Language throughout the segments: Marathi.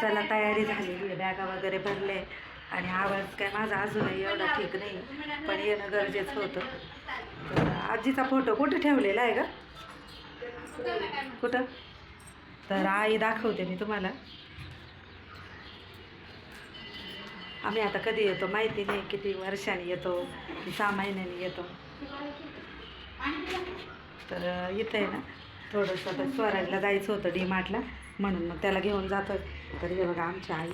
चला तयारी झालेली आहे. बॅगा वगैरे भरले आणि आवाज काय माझा अजूनही एवढा ठीक नाही. पण येणं गरजेचं होतं. तर आजीचा फोटो कुठं ठेवलेला आहे का कुठं? तर आई दाखवते मी तुम्हाला. आम्ही आता कधी येतो माहिती नाही किती वर्षांनी येतो सहा महिन्यांनी येतो. तर इथं आहे ना थोडंसं आता स्वराजला जायचं होतं डी मार्टला म्हणून मग त्याला घेऊन जातो तर हे बघा आमची आई.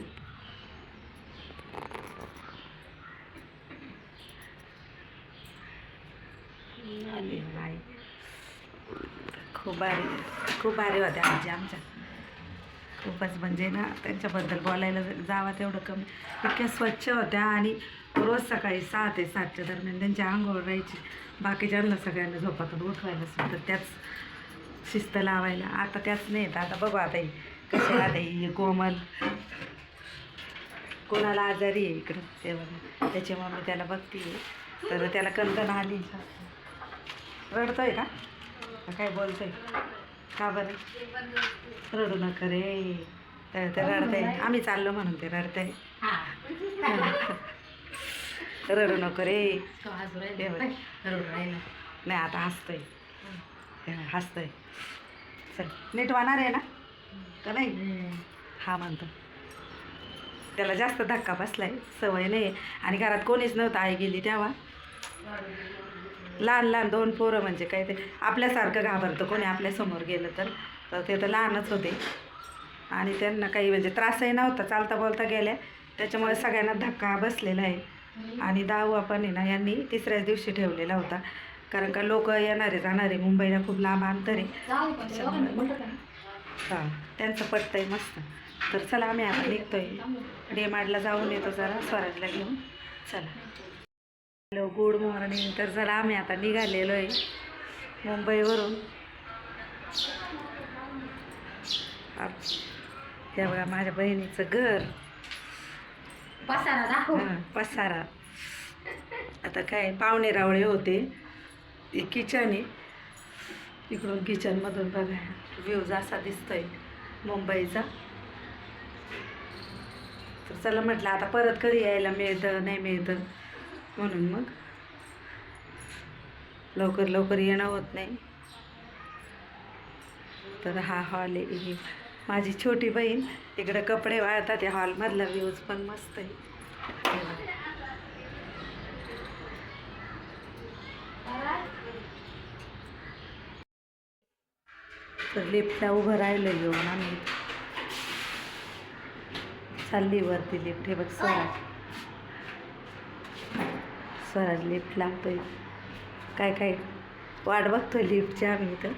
हो आई. खूप भारी खूप भारी होत्या आजी आमच्या. खूपच म्हणजे ना त्यांच्याबद्दल बोलायला जावा तेवढं कमी. इतक्या स्वच्छ होत्या आणि रोज सकाळी सहा ते सातच्या दरम्यान त्यांची आंघोळ राहायची. बाकीच्यांना सगळ्यांना झोपातून उठवायला सुद्धा त्याच शिस्त लावायला. आता त्याच नाही येत. आता बघू आता ही कशी आता कोमल. कोणाला आजारी आहे इकडं? ते बघा त्याची मम्मी त्याला बघते तर त्याला कंदन आली. रडतोय का? काय बोलतोय? का बरं? रडू नका रे. तर ते रडतंय. आम्ही चाललो म्हणून ते रडतंय. रडू नको रे. नाही आता हसतोय. हसतोय. चल नीट वाहणार आहे ना? का नाही? हा म्हणतो. त्याला जास्त धक्का बसलाय सवय नाही आणि घरात कोणीच नव्हतं आई गेली तेव्हा. लहान लहान दोन पोरं म्हणजे काय ते? आपल्यासारखं घाबरतं. कोणी आपल्यासमोर गेलं तर तर ते तर लहानच होते. आणि त्यांना काही म्हणजे त्रासही नव्हता. चालता बोलता गेल्या. त्याच्यामुळे सगळ्यांना धक्का बसलेला आहे. आणि दहावा पण आहे ना यांनी तिसऱ्याच दिवशी ठेवलेला होता. कारण का लोक येणारे जाणारे मुंबईला खूप लांब अंतर आहे. हां त्यांचं पटतंय मस्त. तर चला आम्ही आता निघतोय. डेमार्डला जाऊन येतो जरा स्वराजला घेऊन. चला. Hello good morning. तर चला आम्ही आता निघालेलो आहे मुंबईवरून. आप- हे बघा माझ्या बहिणीचं घर. पसारा हां, पसारा. आता काय पाहुणे रावळे होते. किचन आहे. इकडून किचनमधून बघा. व्ह्यूज असा दिसतोय मुंबईचा. तर चला म्हटलं आता परत कधी यायला मिळतं नाही मिळतं म्हणून मग. लवकर लवकर येणं होत नाही. तर हा हॉल आहे. ही माझी छोटी बहीण. इकडं कपडे वाळतात या हॉलमधला व्ह्यूज पण मस्त आहे. तर लिफ्टला उभं राहिलं येऊन आम्ही. चालली वरती लिफ्ट हे बघ स्वराज स्वराज लिफ्ट लागतोय. काय काय? वाट बघतोय लिफ्टची आम्ही इथं.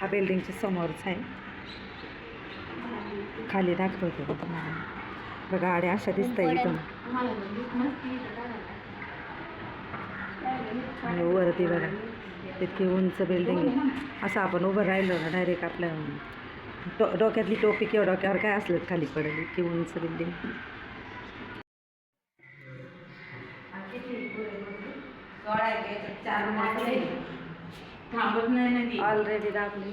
हा बिल्डिंगच्या समोरच आहे. खाली दाखवतो तुम्हाला. बघा गाड्या अशा दिसत आहे इथून आणि वरती बघा. इतकी उंच बिल्डिंग आहे. असं आपण उभं राहिलो ना डायरेक्ट आपल्या डो डोक्यातली टोपी किंवा डोक्यावर काय असलं खाली पडेल इतकी उंच बिल्डिंग नाही ऑलरेडी दाबली.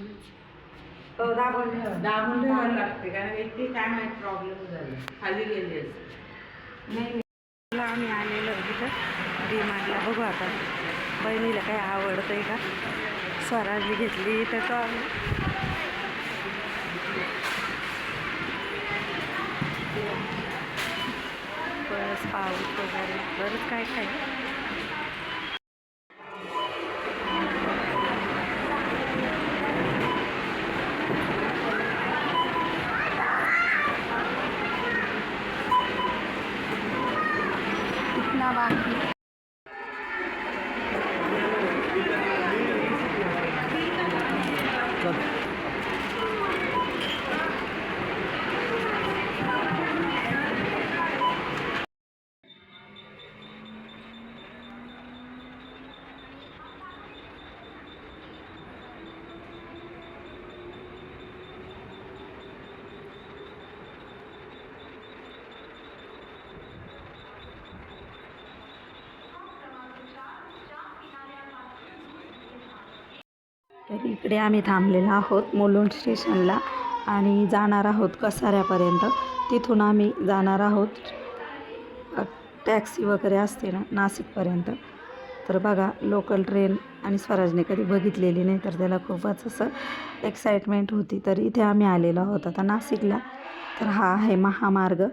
हो दाबून दाबून ठेवायला लागते कारण इतके काय माहिती प्रॉब्लेम झाला. खाली गेली नाही मला आम्ही आलेलो तिथं डी मार्टला बघू आता. बहिणीला काय आवडतं आहे का? स्वराजी घेतली तर तो आम्ही बस पाऊस वगैरे बरंच काय काय? कितना तर इकडे आम्ही थांबलेलो आहोत मुलुंड स्टेशनला आणि जाणार आहोत कसाऱ्यापर्यंत. तिथून आम्ही जाणार आहोत टॅक्सी वगैरे असते ना नाशिकपर्यंत. तर बघा लोकल ट्रेन आणि स्वराजने कधी बघितलेली नाही तर त्याला खूपच असं एक्साइटमेंट होती. तर इथे आम्ही आलेलो आहोत आता नाशिकला. तर हा आहे महामार्ग.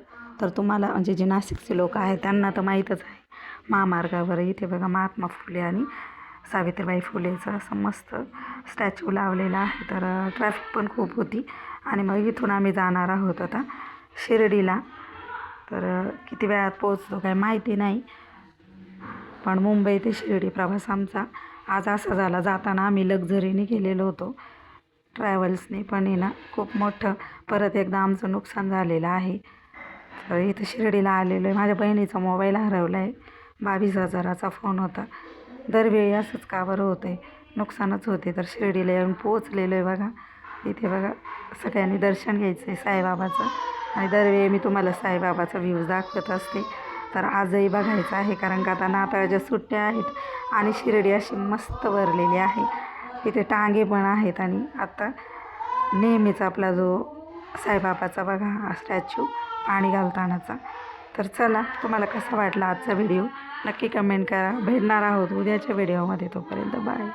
तर तुम्हाला म्हणजे जे नाशिकचे लोक आहेत त्यांना तर माहीतच आहे. महामार्गावर इथे बघा महात्मा फुले आणि सावित्रीबाई फुलेचं असं मस्त स्टॅच्यू लावलेला आहे. तर ट्रॅफिक पण खूप होती आणि मग इथून आम्ही जाणार आहोत आता शिर्डीला. तर किती वेळात पोहोचतो काय माहिती नाही. पण मुंबई ते शिर्डी प्रवास आमचा आज असा झाला जाताना आम्ही लक्झरीने गेलेलो होतो. ट्रॅव्हल्सने पण आहे ना खूप मोठं. परत एकदा आमचं नुकसान झालेलं आहे. तर इथं शिर्डीला आलेलो आहे माझ्या बहिणीचा मोबाईल हरवला आहे बावीस हजाराचा फोन होता. दरवेळी असंच का बरं होतं आहे नुकसानच होते तर शिर्डीला येऊन पोचलेलो आहे बघा. इथे बघा सगळ्यांनी दर्शन घ्यायचं आहे साईबाबाचं. आणि दरवेळी मी तुम्हाला साईबाबाचा व्ह्यूज दाखवत असते. तर आजही बघायचं आहे कारण का आता नाताळच्या सुट्ट्या आहेत आणि शिर्डी अशी मस्त भरलेली आहे. इथे टांगे पण आहेत आणि आता नेहमीच आपला जो साईबाबाचा बघा हा स्टॅच्यू पाणी घालतानाचा. तर चला तुम्हाला कसा वाटला आजचा व्हिडिओ? नक्की कमेंट करा. भेटणार आहोत उद्याच्या व्हिडिओमध्ये तोपर्यंत बाय.